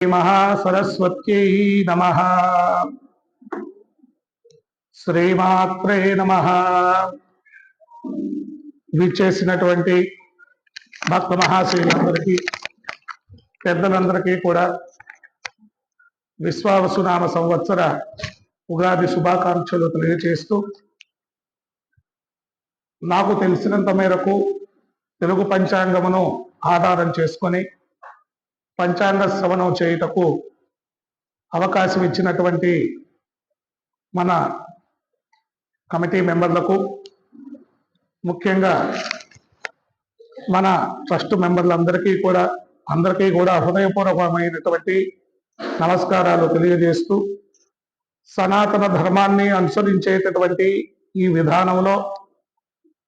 మహాసరస్వత్యై నమ శ్రీమాత్రే నమ విచ్చేసినటువంటి భక్త మహాశయులందరికీ పెద్దలందరికీ కూడా విశ్వావసునామ సంవత్సర ఉగాది శుభాకాంక్షలు తెలియజేస్తూ నాకు తెలిసినంత మేరకు తెలుగు పంచాంగమును ఆధారం చేసుకొని పంచాంగ శ్రవణం చేయుటకు అవకాశం ఇచ్చినటువంటి మన కమిటీ మెంబర్లకు ముఖ్యంగా మన ట్రస్ట్ మెంబర్లందరికీ కూడా అందరికీ కూడా హృదయపూర్వకమైనటువంటి నమస్కారాలు తెలియజేస్తూ సనాతన ధర్మాన్ని అనుసరించేటటువంటి ఈ విధానంలో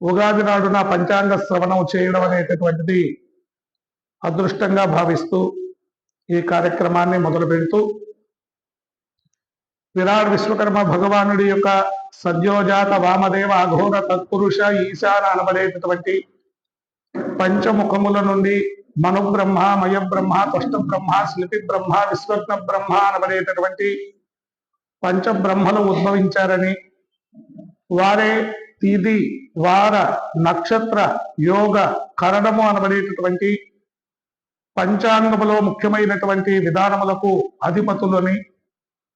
ఉగాది నాడున పంచాంగ శ్రవణం చేయడం అనేటటువంటిది అదృష్టంగా భావిస్తూ ఈ కార్యక్రమాన్ని మొదలు పెడుతూ విరాట్ విశ్వకర్మ భగవానుడి యొక్క సద్యోజాత వామదేవ అఘోర తత్పురుష ఈశాన అనబడేటటువంటి పంచముఖముల నుండి మను బ్రహ్మ మయ బ్రహ్మ త్వష్ట బ్రహ్మ శిల్పి బ్రహ్మ విశ్వజ్ఞ బ్రహ్మ అనబడేటటువంటి పంచబ్రహ్మలు ఉద్భవించారని వారే తిది వార నక్షత్ర యోగ కరణము అనబడేటటువంటి పంచాంగములో ముఖ్యమైనటువంటి విధానములకు అధిపతులని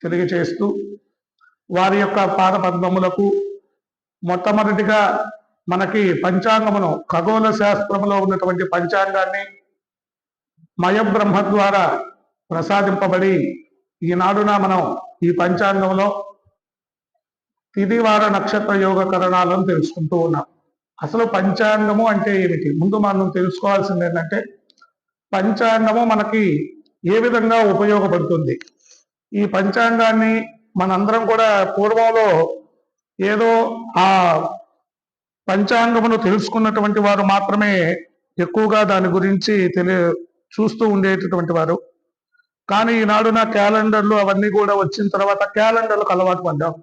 తెలియచేస్తూ వారి యొక్క పాదపద్మములకు మొట్టమొదటిగా మనకి పంచాంగమును ఖగోళ శాస్త్రములో ఉన్నటువంటి పంచాంగాన్ని మయబ్రహ్మ ద్వారా ప్రసాదింపబడి ఈనాడున మనం ఈ పంచాంగంలో తిదివార నక్షత్ర యోగ కరణాలను తెలుసుకుంటూ ఉన్నాం. అసలు పంచాంగము అంటే ఏమిటి? ముందు మనం తెలుసుకోవాల్సింది ఏంటంటే పంచాంగము మనకి ఏ విధంగా ఉపయోగపడుతుంది? ఈ పంచాంగాన్ని మనందరం కూడా పూర్వంలో ఏదో ఆ పంచాంగమును తెలుసుకున్నటువంటి వారు మాత్రమే ఎక్కువగా దాని గురించి తెలియ చూస్తూ ఉండేటటువంటి వారు. కానీ ఈనాడు నా క్యాలెండర్లు అవన్నీ కూడా వచ్చిన తర్వాత క్యాలెండర్లకు అలవాటు పడ్డాం.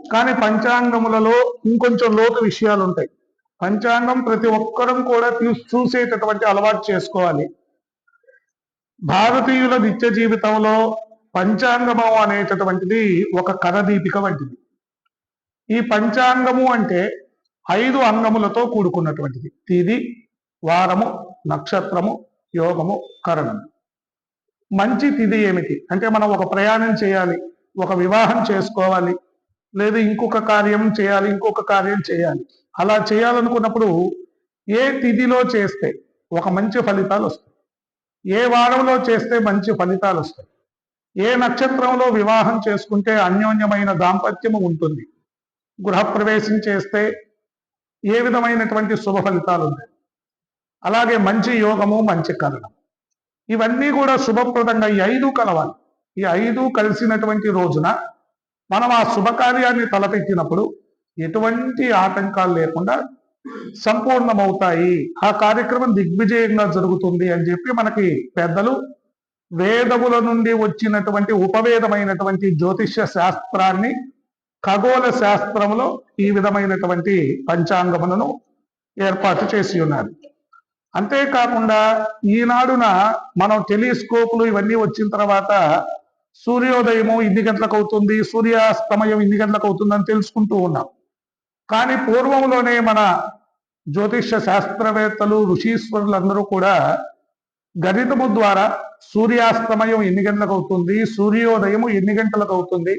కానీ పంచాంగములలో ఇంకొంచెం లోతు విషయాలు ఉంటాయి పంచాంగం ప్రతి ఒక్కరం కూడా చూసేటటువంటి అలవాటు చేసుకోవాలి. భారతీయుల నిత్య జీవితంలో పంచాంగము అనేటటువంటిది ఒక కరదీపిక వంటిది. ఈ పంచాంగము అంటే ఐదు అంగములతో కూడుకున్నటువంటిది. తిది వారము నక్షత్రము యోగము కరణము మంచి తిది ఏమిటి? అంటే మనం ఒక ప్రయాణం చేయాలి ఒక వివాహం చేసుకోవాలి లేదా ఇంకొక కార్యం చేయాలి ఇంకొక కార్యం చేయాలి. అలా చేయాలనుకున్నప్పుడు ఏ తిథిలో చేస్తే ఒక మంచి ఫలితాలు వస్తాయి. ఏ వారంలో చేస్తే మంచి ఫలితాలు వస్తాయి? ఏ నక్షత్రంలో వివాహం చేసుకుంటే అన్యోన్యమైన దాంపత్యము ఉంటుంది? గృహప్రవేశం చేస్తే ఏ విధమైనటువంటి శుభ ఫలితాలు ఉన్నాయి అలాగే మంచి యోగము మంచి కరణం ఇవన్నీ కూడా శుభప్రదంగా ఈ ఐదు కలవాలి. ఈ ఐదు కలిసినటువంటి రోజున మనం ఆ శుభకార్యాన్ని తలపెట్టినప్పుడు ఎటువంటి ఆటంకాలు లేకుండా సంపూర్ణమవుతాయి. ఆ కార్యక్రమం దిగ్విజయంగా జరుగుతుంది అని చెప్పి మనకి పెద్దలు వేదముల నుండి వచ్చినటువంటి ఉపవేదమైనటువంటి జ్యోతిష్య శాస్త్రాన్ని ఖగోళ శాస్త్రములో ఈ విధమైనటువంటి పంచాంగములను ఏర్పాటు చేసి ఉన్నారు. అంతేకాకుండా ఈనాడున మనం టెలిస్కోపులు ఇవన్నీ వచ్చిన తర్వాత సూర్యోదయము ఇన్ని గంటలకు అవుతుంది సూర్యాస్తమయం ఇన్ని గంటలకు అవుతుందని తెలుసుకుంటూ ఉన్నాం. కానీ పూర్వంలోనే మన జ్యోతిష శాస్త్రవేత్తలు ఋషీశ్వరులందరూ కూడా గణితము ద్వారా సూర్యాస్తమయం ఎన్ని గంటలకు అవుతుంది సూర్యోదయము ఎన్ని గంటలకు అవుతుంది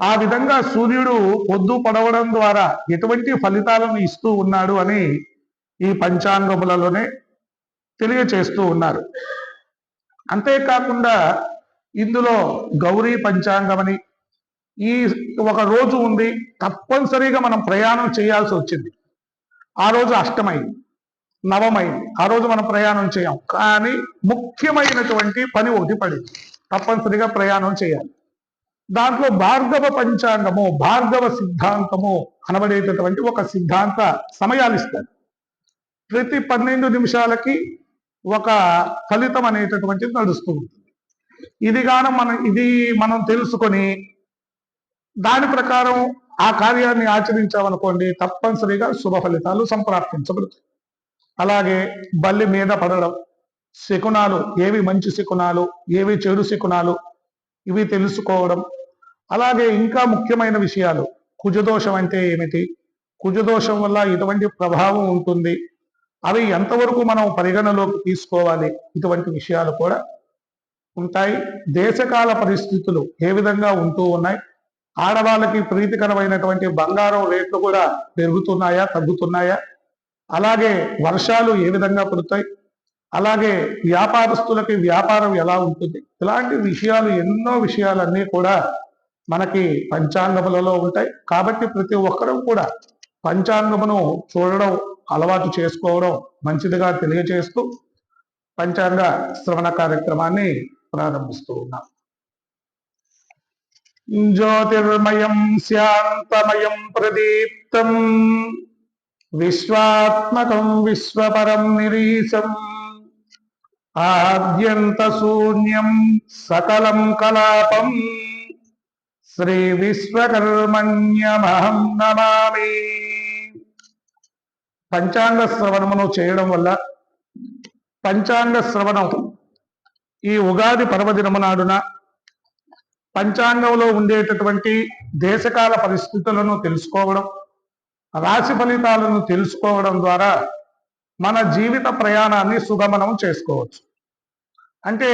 ఆ విధంగా సూర్యుడు పొద్దు పడవడం ద్వారా ఎటువంటి ఫలితాలను ఇస్తూ ఉన్నాడు అని ఈ పంచాంగములలోనే తెలియచేస్తూ ఉన్నారు. అంతేకాకుండా ఇందులో గౌరీ పంచాంగమని ఈ ఒక రోజు ఉంది తప్పనిసరిగా మనం ప్రయాణం చేయాల్సి వచ్చింది. ఆ రోజు అష్టమైంది నవమైంది ఆ రోజు మనం ప్రయాణం చేయం. కానీ ముఖ్యమైనటువంటి పని ఒకటి పడింది తప్పనిసరిగా ప్రయాణం చేయాలి. దాంట్లో భార్గవ పంచాంగము భార్గవ సిద్ధాంతము అనబడేటటువంటి ఒక సిద్ధాంత సమయాలు ఇస్తారు. ప్రతి పన్నెండు నిమిషాలకి ఒక ఫలితం అనేటటువంటిది నడుస్తూ ఉంటుంది. ఇది గానం మనం ఇది మనం తెలుసుకొని దాని ప్రకారం ఆ కార్యాన్ని ఆచరించామనుకోండి తప్పనిసరిగా శుభ ఫలితాలు సంప్రాప్తించబడతాయి. అలాగే బల్లి మీద పడడం శకునాలు ఏవి మంచి శకునాలు ఏవి చెడు శకునాలు ఇవి తెలుసుకోవడం. అలాగే ఇంకా ముఖ్యమైన విషయాలు కుజదోషం అంటే ఏమిటి? కుజదోషం వల్ల ఎటువంటి ప్రభావం ఉంటుంది? అవి ఎంతవరకు మనం పరిగణలోకి తీసుకోవాలి? ఇటువంటి విషయాలు కూడా ఉంటాయి. దేశకాల పరిస్థితులు ఏ విధంగా ఉంటూ ఉన్నాయి? ఆడవాళ్ళకి ప్రీతికరమైనటువంటి బంగారం రేట్లు కూడా పెరుగుతున్నాయా తగ్గుతున్నాయా? అలాగే వర్షాలు ఏ విధంగా పడుతాయి? అలాగే వ్యాపారస్తులకి వ్యాపారం ఎలా ఉంటుంది? ఇలాంటి విషయాలు ఎన్నో విషయాలన్నీ కూడా మనకి పంచాంగములలో ఉంటాయి. కాబట్టి ప్రతి ఒక్కరూ కూడా పంచాంగమును చూడడం అలవాటు చేసుకోవడం మంచిదిగా తెలియజేస్తూ పంచాంగ శ్రవణ కార్యక్రమాన్ని ప్రారంభిస్తూ ఉన్నాం. జ్యోతిర్మయం శాంతమయం ప్రదీప్తం విశ్వాత్మకం విశ్వపరం నిరీశం ఆద్యంత శూన్యం సకలం కలాపం శ్రీ విశ్వకర్మణ్యమహం నమామి పంచాంగ శ్రవణమును చేయడం వల్ల పంచాంగ శ్రవణం ఈ ఉగాది పర్వదినము నాడున పంచాంగంలో ఉండేటటువంటి దేశకాల పరిస్థితులను తెలుసుకోవడం రాశి ఫలితాలను తెలుసుకోవడం ద్వారా మన జీవిత ప్రయాణాన్ని సుగమనం చేసుకోవచ్చు. అంటే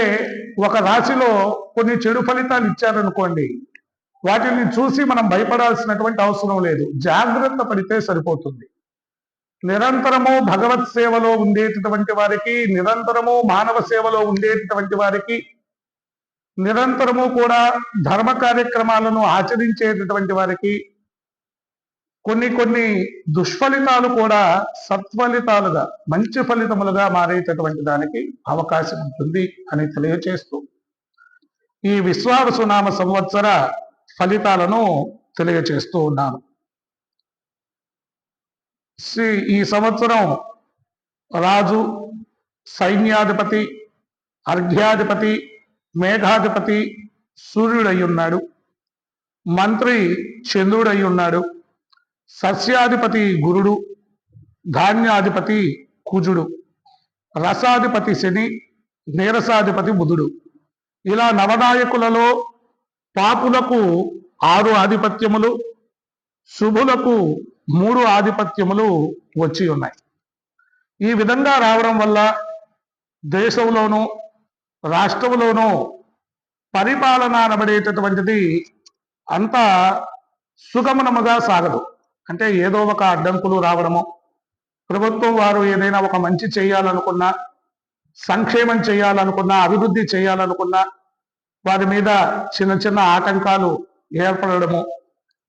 ఒక రాశిలో కొన్ని చెడు ఫలితాలు ఇచ్చారనుకోండి వాటిని చూసి మనం భయపడాల్సినటువంటి అవసరం లేదు. జాగ్రత్త పడితే సరిపోతుంది. నిరంతరము భగవత్ సేవలో ఉండేటటువంటి వారికి నిరంతరము మానవ సేవలో ఉండేటటువంటి వారికి నిరంతరము కూడా ధర్మ కార్యక్రమాలను ఆచరించేటటువంటి వారికి కొన్ని కొన్ని దుష్ఫలితాలు కూడా సత్ఫలితాలుగా మంచి ఫలితములుగా మారేటటువంటి దానికి అవకాశం ఉంటుంది అని తెలియచేస్తూ ఈ విశ్వావసునామ సంవత్సర ఫలితాలను తెలియచేస్తూ ఉన్నాను. శ్రీ ఈ సంవత్సరం రాజు సైన్యాధిపతి అర్ఘ్యాధిపతి మేఘాధిపతి సూర్యుడై ఉన్నాడు మంత్రి చంద్రుడై ఉన్నాడు సస్యాధిపతి గురుడు ధాన్యాధిపతి కుజుడు రసాధిపతి శని నీరసాధిపతి బుధుడు. ఇలా నవనాయకులలో పాపులకు ఆరు ఆధిపత్యములు శుభులకు మూడు ఆధిపత్యములు వచ్చి ఉన్నాయి. ఈ విధంగా రావడం వల్ల దేశంలోనూ రాష్ట్రంలోనూ పరిపాలన అనబడేటటువంటిది అంత సుగమనముగా సాగదు. అంటే ఏదో ఒక అడ్డంకులు రావడము ప్రభుత్వం వారు ఏదైనా ఒక మంచి చేయాలనుకున్నా సంక్షేమం చేయాలనుకున్నా అభివృద్ధి చేయాలనుకున్నా వారి మీద చిన్న చిన్న ఆటంకాలు ఏర్పడము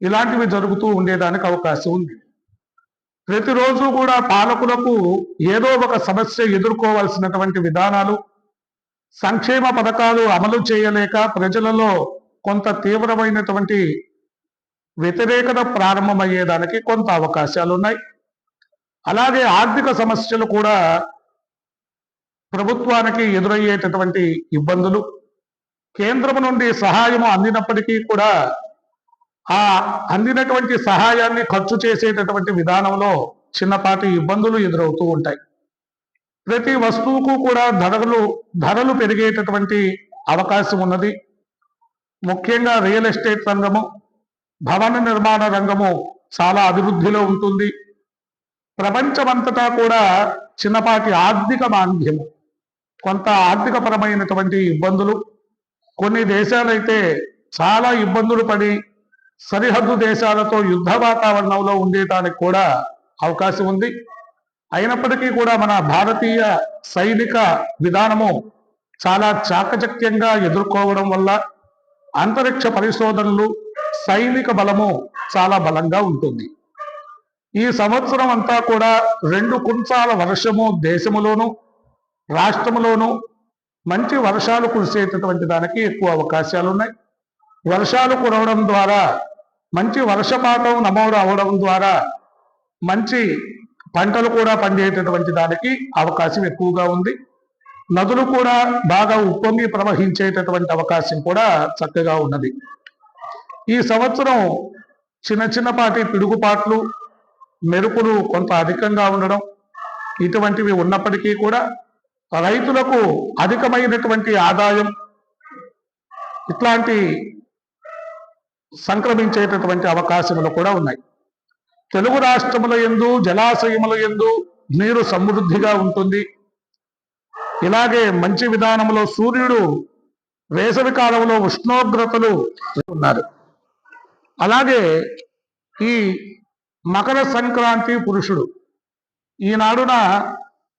ఇలాంటివి జరుగుతూ ఉండేదానికి అవకాశం ఉంది. ప్రతిరోజు కూడా పాలకులకు ఏదో ఒక సమస్య ఎదుర్కోవాల్సినటువంటి విధానాలు సంక్షేమ పథకాలు అమలు చేయలేక ప్రజలలో కొంత తీవ్రమైనటువంటి వ్యతిరేకత ప్రారంభమయ్యేదానికి కొంత అవకాశాలు ఉన్నాయి అలాగే ఆర్థిక సమస్యలు కూడా ప్రభుత్వానికి ఎదురయ్యేటటువంటి ఇబ్బందులు. కేంద్రం నుండి సహాయం అందినప్పటికీ కూడా ఆ అందినటువంటి సహాయాన్ని ఖర్చు చేసేటటువంటి విధానంలో చిన్నపాటి ఇబ్బందులు ఎదురవుతూ ఉంటాయి. ప్రతి వస్తువుకు కూడా ధరలు ధరలు పెరిగేటటువంటి అవకాశం ఉన్నది. ముఖ్యంగా రియల్ ఎస్టేట్ రంగము భవన నిర్మాణ రంగము చాలా అభివృద్ధిలో ఉంటుంది. ప్రపంచమంతటా కూడా చిన్నపాటి ఆర్థిక మాంద్యము కొంత ఆర్థికపరమైనటువంటి ఇబ్బందులు. కొన్ని దేశాలైతే చాలా ఇబ్బందులు పడి సరిహద్దు దేశాలతో యుద్ధ వాతావరణంలో ఉండేటానికి కూడా అవకాశం ఉంది. అయినప్పటికీ కూడా మన భారతీయ సైనిక విధానము చాలా చాకచక్యంగా ఎదుర్కోవడం వల్ల అంతరిక్ష పరిశోధనలు సైనిక బలము చాలా బలంగా ఉంటుంది. ఈ సంవత్సరం అంతా కూడా రెండు కుంచాల వర్షము దేశములోను రాష్ట్రములోను మంచి వర్షాలు కురిసేటటువంటి దానికి ఎక్కువ అవకాశాలు ఉన్నాయి వర్షాలు కురవడం ద్వారా మంచి వర్షపాతం నమోదు అవడం ద్వారా మంచి పంటలు కూడా పండేటటువంటి దానికి అవకాశం ఎక్కువగా ఉంది. నదులు కూడా బాగా ఉప్పొంగి ప్రవహించేటటువంటి అవకాశం కూడా చక్కగా ఉన్నది. ఈ సంవత్సరం చిన్న చిన్నపాటి పిడుగుపాట్లు మెరుపులు కొంత అధికంగా ఉండడం ఇటువంటివి ఉన్నప్పటికీ కూడా రైతులకు అధికమైనటువంటి ఆదాయం ఇట్లాంటి సంక్రమించేటటువంటి అవకాశములు కూడా ఉన్నాయి. తెలుగు రాష్ట్రముల ఎందు జలాశయముల ఎందు నీరు సమృద్ధిగా ఉంటుంది. ఇలాగే మంచి విధానంలో సూర్యుడు వేసవి కాలంలో ఉష్ణోగ్రతలు ఉన్నారు. అలాగే ఈ మకర సంక్రాంతి పురుషుడు ఈనాడున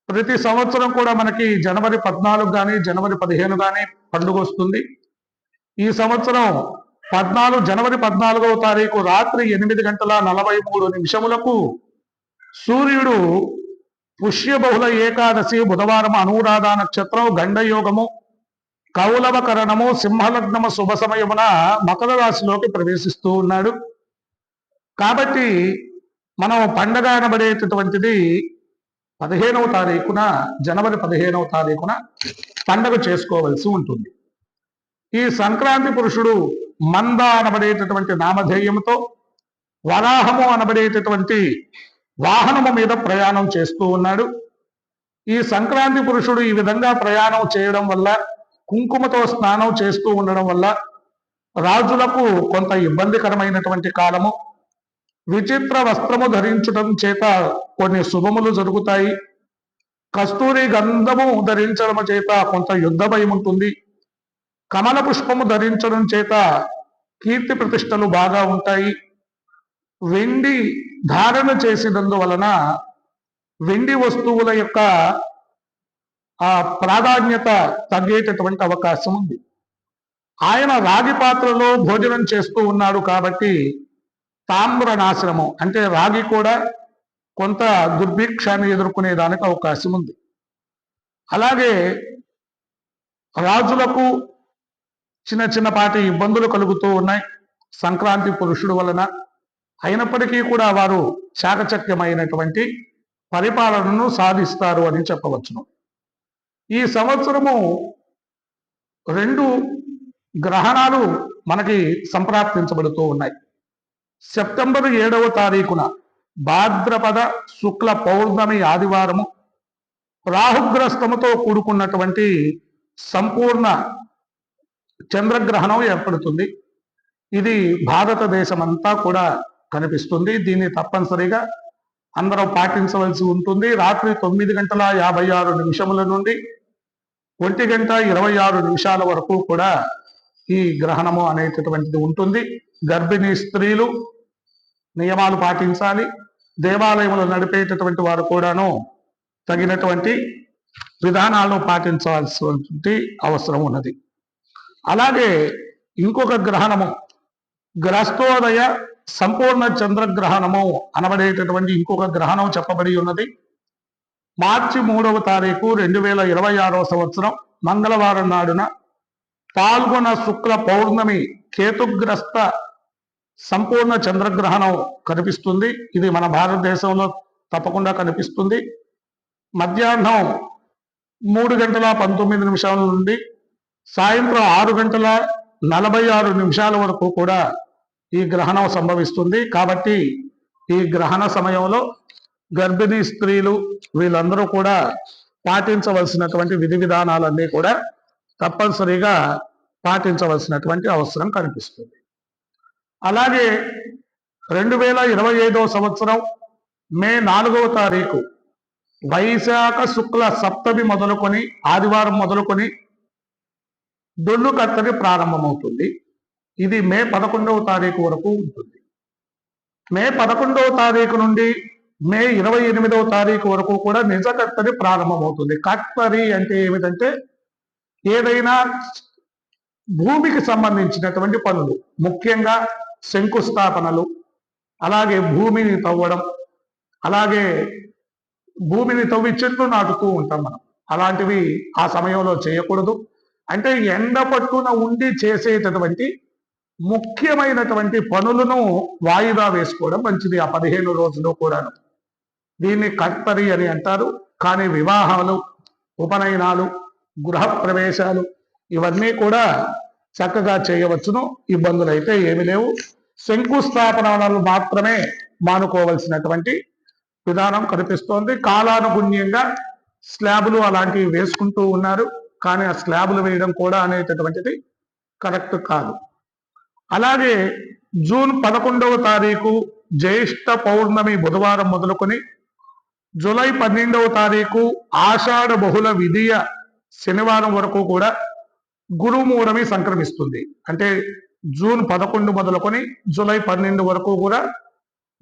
ప్రతి సంవత్సరం కూడా మనకి జనవరి పద్నాలుగు కానీ జనవరి పదిహేను కానీ పండుగ వస్తుంది. ఈ సంవత్సరం పద్నాలుగు జనవరి పద్నాలుగవ తారీఖు రాత్రి ఎనిమిది గంటల నలభై మూడు నిమిషములకు సూర్యుడు పుష్యబహుళ ఏకాదశి బుధవారం అనురాధ నక్షత్రం గండయోగము కౌలవకరణము సింహలగ్నము శుభ సమయమున మకర రాశిలోకి ప్రవేశిస్తూ ఉన్నాడు. కాబట్టి మనం పండగ అనబడేటటువంటిది పదిహేనవ తారీఖున జనవరి పదిహేనవ తారీఖున పండగ చేసుకోవలసి ఉంటుంది. ఈ సంక్రాంతి పురుషుడు మంద అనబడేటటువంటి నామధేయంతో వరాహము అనబడేటటువంటి వాహనము మీద ప్రయాణం చేస్తూ ఉన్నాడు. ఈ సంక్రాంతి పురుషుడు ఈ విధంగా ప్రయాణం చేయడం వల్ల కుంకుమతో స్నానం చేస్తూ ఉండడం వల్ల రాజులకు కొంత ఇబ్బందికరమైనటువంటి కాలము. విచిత్ర వస్త్రము ధరించడం చేత కొన్ని శుభములు జరుగుతాయి. కస్తూరి గంధము ధరించడం చేత కొంత యుద్ధ భయం ఉంటుంది. కమల పుష్పము ధరించడం చేత కీర్తి ప్రతిష్టలు బాగా ఉంటాయి. వెండి ధారణ చేసినందువలన వెండి వస్తువుల యొక్క ఆ ప్రాధాన్యత తగ్గేటటువంటి అవకాశం ఉంది. ఆయన రాగి పాత్రలో భోజనం చేస్తూ ఉన్నాడు కాబట్టి తామ్ర నాశనము అంటే రాగి కూడా కొంత దుర్భిక్షాన్ని ఎదుర్కొనే దానికి అవకాశం ఉంది. అలాగే రాజులకు చిన్న చిన్నపాటి ఇబ్బందులు కలుగుతూ ఉన్నాయి. సంక్రాంతి పురుషుడు వలన అయినప్పటికీ కూడా వారు చాకచక్యమైనటువంటి పరిపాలనను సాధిస్తారు అని చెప్పవచ్చును. ఈ సంవత్సరము రెండు గ్రహణాలు మనకి సంప్రాప్తించబడుతూ ఉన్నాయి. సెప్టెంబర్ ఏడవ తారీఖున భాద్రపద శుక్ల పౌర్ణమి ఆదివారము రాహుగ్రస్తముతో కూడుకున్నటువంటి సంపూర్ణ చంద్రగ్రహణం ఏర్పడుతుంది. ఇది భారతదేశం అంతా కూడా కనిపిస్తుంది. దీన్ని తప్పనిసరిగా అందరూ పాటించవలసి ఉంటుంది. రాత్రి తొమ్మిది గంటల యాభై ఆరు నిమిషముల నుండి ఒంటి గంట ఇరవై ఆరు నిమిషాల వరకు కూడా ఈ గ్రహణము అనేటటువంటిది ఉంటుంది. గర్భిణీ స్త్రీలు నియమాలు పాటించాలి. దేవాలయములు నడిపేటటువంటి వారు కూడాను తగినటువంటి విధానాలను పాటించవలసినటువంటి అవసరం ఉన్నది. అలాగే ఇంకొక గ్రహణము గ్రస్తోదయ సంపూర్ణ చంద్రగ్రహణము అనబడేటటువంటి ఇంకొక గ్రహణం చెప్పబడి ఉన్నది. మార్చి మూడవ తారీఖు రెండు వేల ఇరవై ఆరవ సంవత్సరం మంగళవారం నాడున పాల్గొన శుక్ల పౌర్ణమి కేతుగ్రస్త సంపూర్ణ చంద్రగ్రహణం కనిపిస్తుంది. ఇది మన భారతదేశంలో తప్పకుండా కనిపిస్తుంది. మధ్యాహ్నం మూడు గంటల పంతొమ్మిది నిమిషాల నుండి సాయంత్రం ఆరు గంటల నలభై ఆరు నిమిషాల వరకు కూడా ఈ గ్రహణం సంభవిస్తుంది. కాబట్టి ఈ గ్రహణ సమయంలో గర్భిణీ స్త్రీలు వీళ్ళందరూ కూడా పాటించవలసినటువంటి విధి విధానాలన్నీ కూడా తప్పనిసరిగా పాటించవలసినటువంటి అవసరం కనిపిస్తుంది. అలాగే రెండు వేల ఇరవై ఐదవ సంవత్సరం మే నాలుగవ తారీఖు వైశాఖ శుక్ల సప్తమి మొదలుకొని ఆదివారం మొదలుకొని దొల్లు కత్తరి ప్రారంభమవుతుంది. ఇది మే పదకొండవ తారీఖు వరకు ఉంటుంది. మే పదకొండవ తారీఖు నుండి మే ఇరవై ఎనిమిదవ తారీఖు వరకు కూడా నిజ కత్తరి ప్రారంభమవుతుంది. కత్తరి అంటే ఏమిటంటే ఏదైనా భూమికి సంబంధించినటువంటి పనులు ముఖ్యంగా శంకుస్థాపనలు అలాగే భూమిని తవ్వడం అలాగే భూమిని తవ్వి చెట్లు నాటుతూ ఉంటాం మనం. అలాంటివి ఆ సమయంలో చేయకూడదు. అంటే ఎండ పట్టున ఉండి చేసేటటువంటి ముఖ్యమైనటువంటి పనులను వాయిదా వేసుకోవడం మంచిది. ఆ పదిహేను రోజులు కూడాను. దీన్ని కర్తరి అని అంటారు. కానీ వివాహాలు ఉపనయనాలు గృహ ప్రవేశాలు ఇవన్నీ కూడా చక్కగా చేయవచ్చును. ఇబ్బందులు అయితే ఏమి లేవు. శంకుస్థాపనలు మాత్రమే మానుకోవలసినటువంటి విధానం కనిపిస్తోంది. కాలానుగుణ్యంగా స్లాబులు అలాంటివి వేసుకుంటూ ఉన్నారు. కానీ ఆ స్లాబ్లు వేయడం కూడా అనేటటువంటిది కరెక్ట్ కాదు. అలాగే జూన్ పదకొండవ తారీఖు జ్యేష్ఠ పౌర్ణమి బుధవారం మొదలుకొని జూలై పన్నెండవ తారీఖు ఆషాఢ బహుళ విధియ శనివారం వరకు కూడా గురుమూరమి సంక్రమిస్తుంది. అంటే జూన్ పదకొండు మొదలుకొని జూలై పన్నెండు వరకు కూడా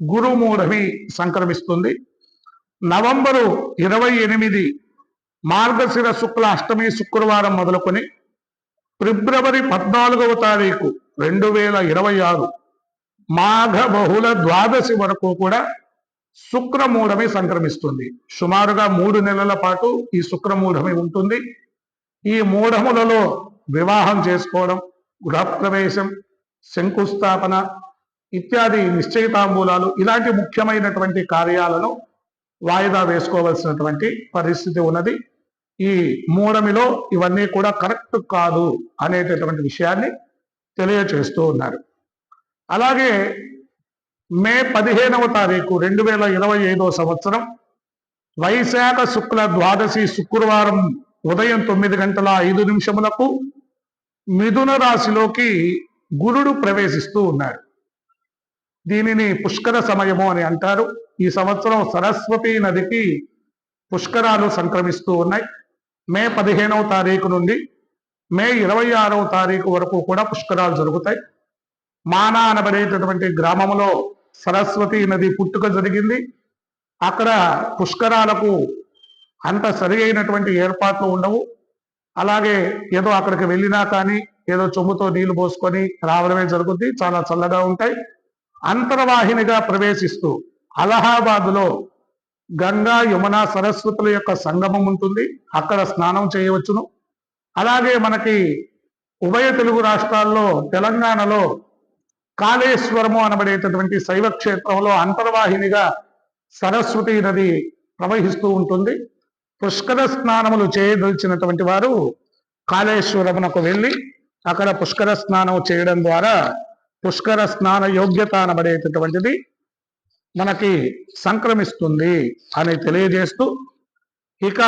గురుమూఢమి సంక్రమిస్తుంది. నవంబరు ఇరవై ఎనిమిది మార్గశిర శుక్ల అష్టమి శుక్రవారం మొదలుకొని ఫిబ్రవరి పద్నాలుగవ తారీఖు రెండు వేల ఇరవై ఆరు మాఘ బహుళ ద్వాదశి వరకు కూడా శుక్రమూఢమి సంక్రమిస్తుంది. సుమారుగా మూడు నెలల పాటు ఈ శుక్రమూఢమి ఉంటుంది. ఈ మూఢములలో వివాహం చేసుకోవడం గృహప్రవేశం శంకుస్థాపన ఇత్యాది నిశ్చయితాంబూలాలు ఇలాంటి ముఖ్యమైనటువంటి కార్యాలను వాయిదా వేసుకోవలసినటువంటి పరిస్థితి ఉన్నది. ఈ మూడమిలో ఇవన్నీ కూడా కరెక్ట్ కాదు అనేటటువంటి విషయాన్ని తెలియచేస్తూ ఉన్నారు. అలాగే మే పదిహేనవ తారీఖు రెండు వేల ఇరవై ఐదవ సంవత్సరం వైశాఖ శుక్ల ద్వాదశి శుక్రవారం ఉదయం తొమ్మిది గంటల ఐదు నిమిషములకు మిథున రాశిలోకి గురుడు ప్రవేశిస్తూ ఉన్నాడు దీనిని పుష్కర సమయము అని అంటారు. ఈ సంవత్సరం సరస్వతి నదికి పుష్కరాలు సంక్రమిస్తూ ఉన్నాయి. మే పదిహేనవ తారీఖు నుండి మే ఇరవై ఆరవ తారీఖు వరకు కూడా పుష్కరాలు జరుగుతాయి. మానా అనబడేటటువంటి గ్రామంలో సరస్వతి నది పుట్టుక జరిగింది. అక్కడ పుష్కరాలకు అంత సరి అయినటువంటి ఏర్పాట్లు ఉండవు. అలాగే ఏదో అక్కడికి వెళ్ళినా కానీ ఏదో చొమ్ముతో నీళ్ళు పోసుకొని రావడమే జరుగుద్ది. చాలా చల్లగా ఉంటాయి. అంతర్వాహినిగా ప్రవేశిస్తూ అలహాబాద్లో గంగా యమున సరస్వతుల యొక్క సంగమం ఉంటుంది. అక్కడ స్నానం చేయవచ్చును. అలాగే మనకి ఉభయ తెలుగు రాష్ట్రాల్లో తెలంగాణలో కాళేశ్వరము అనబడేటటువంటి శైవ క్షేత్రంలో అంతర్వాహినిగా సరస్వతి నది ప్రవహిస్తూ ఉంటుంది. పుష్కర స్నానములు చేయదలిచినటువంటి వారు కాళేశ్వరమునకు వెళ్ళి అక్కడ పుష్కర స్నానం చేయడం ద్వారా పుష్కర స్నాన యోగ్యత అనబడేటటువంటిది. మనకి సంక్రమిస్తుంది అని తెలియజేస్తూ ఇక